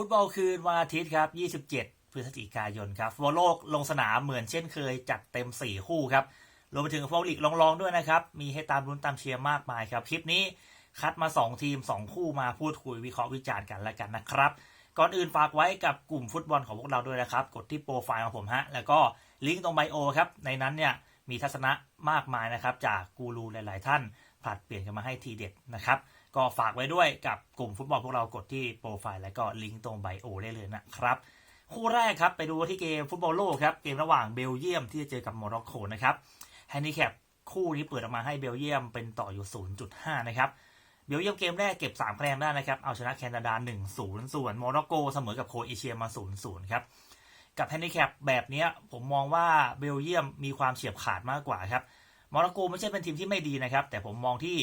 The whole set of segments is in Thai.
ฟุตบอลคืนวันอาทิตย์ครับ 27 พฤศจิกายนครับฟุตบอลโลกลงสนามเหมือนเช่นเคย จัดเต็ม 4 คู่ครับ รวมไปถึงฟุตบอลลีกรองๆด้วยนะครับ มีให้ตามรุ้นตามเชียร์มากมายครับ คลิปนี้คัดมา 2 ทีม 2 คู่มาพูดคุยวิเคราะห์วิจารณ์กันแล้วกันนะครับ ก่อนอื่นฝากไว้กับกลุ่มฟุตบอลของพวกเราด้วยนะครับ กดที่โปรไฟล์ของผมฮะ แล้วก็ลิงก์ตรงไบโอครับ ในนั้นเนี่ยมีทัศนะมากมายนะครับจากกูรูหลาย ๆ ท่าน ลัดเปลี่ยนกันมาให้ทีเด็ดนะครับ ก็ฝากไว้ด้วยกับกลุ่มฟุตบอลพวกเรากดที่โปรไฟล์แล้วก็ลิงก์ตรงไบโอได้เลยนะครับ คู่แรกครับไปดูที่เกมฟุตบอลโลกครับเกมระหว่างเบลเยียมที่จะเจอกับโมร็อกโกนะครับแฮนดิแคปคู่นี้เปิดออกมาให้เบลเยียมเป็นต่ออยู่ 0.5 นะครับเบลเยียมเกมแรกเก็บ3คะแนนได้นะครับ เอาชนะแคนาดา 1-0 ส่วนโมร็อกโกเสมอกับโคเอเชียมา 0-0 ครับ กับแฮนดิแคปแบบนี้ผมมองว่าเบลเยียมมีความเฉียบขาดมากกว่าครับ มร็อกโกไม่ใช่เป็นทีมที่ไม่ดีนะครับ แต่ผมมองที่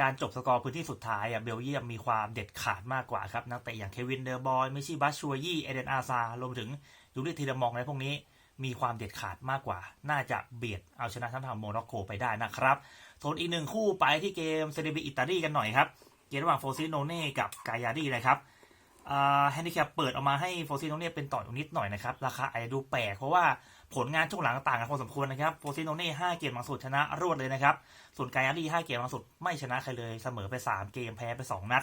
การจบสกอร์พื้นที่สุดท้ายอะเบลเยียมมีความเด็ดขาดมากกว่าครับ นักเตะอย่างเควินเดอร์บอยมิชิบัชชัวยี่เอเดนอาซารวมถึงยูริทีเดมองอะไรพวกนี้มีความเด็ดขาดมากกว่า น่าจะเบียดเอาชนะทั้งทางโมร็อกโกไปได้นะครับส่วนอีกหนึ่งคู่ไปที่เกมเซเรบีอิตาลีกันหน่อยครับ เกมระหว่างโฟซิโนเน่กับกายาดีนะครับ แฮนดิแคปเปิดออกมาให้โฟซิโนเน่เป็นต่ออยู่นิดหน่อยนะครับ ราคาอาจจะดูแปลกเพราะว่าผลงานช่วงหลังต่างกันพอสมควรนะครับโฟซิโนเน่ห้าเกมหลังสุดชนะรวดเลยนะครับ ส่วนกายาดีห้าเกมหลังสุดไม่ชนะใครเลยเสมอไปสามเกมแพ้ไปสองนัด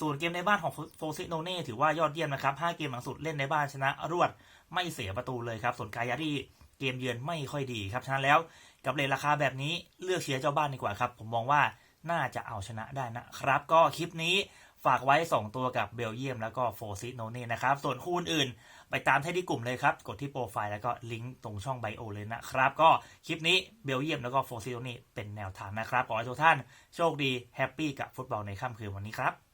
ส่วนเกมในบ้านของโฟซิโนเน่ถือว่ายอดเยี่ยมนะครับห้าเกมหลังสุดเล่นในบ้านชนะรวดไม่เสียประตูเลยครับ ส่วนกายาดีเกมเยือนไม่ค่อยดีครับฉะนั้นแล้วกับเลทราคาแบบนี้เลือกเชียร์เจ้าบ้านดีกว่าครับ ผมมองว่าน่าจะเอาชนะได้นะครับ ก็คลิปนี้ ฝากไว้ 2 ตัวกับเบลเยียมแล้วก็โฟซิโนเน่นะครับ ส่วนคู่อื่นไปตามที่ที่กลุ่มเลยครับ กดที่โปรไฟล์แล้วก็ลิงก์ตรงช่องไบโอเลยนะครับ ก็คลิปนี้เบลเยียมแล้วก็โฟซิโนเน่เป็นแนวทางนะครับ ขอให้ทุกท่านโชคดีแฮปปี้กับฟุตบอลในค่ำคืนวันนี้ครับ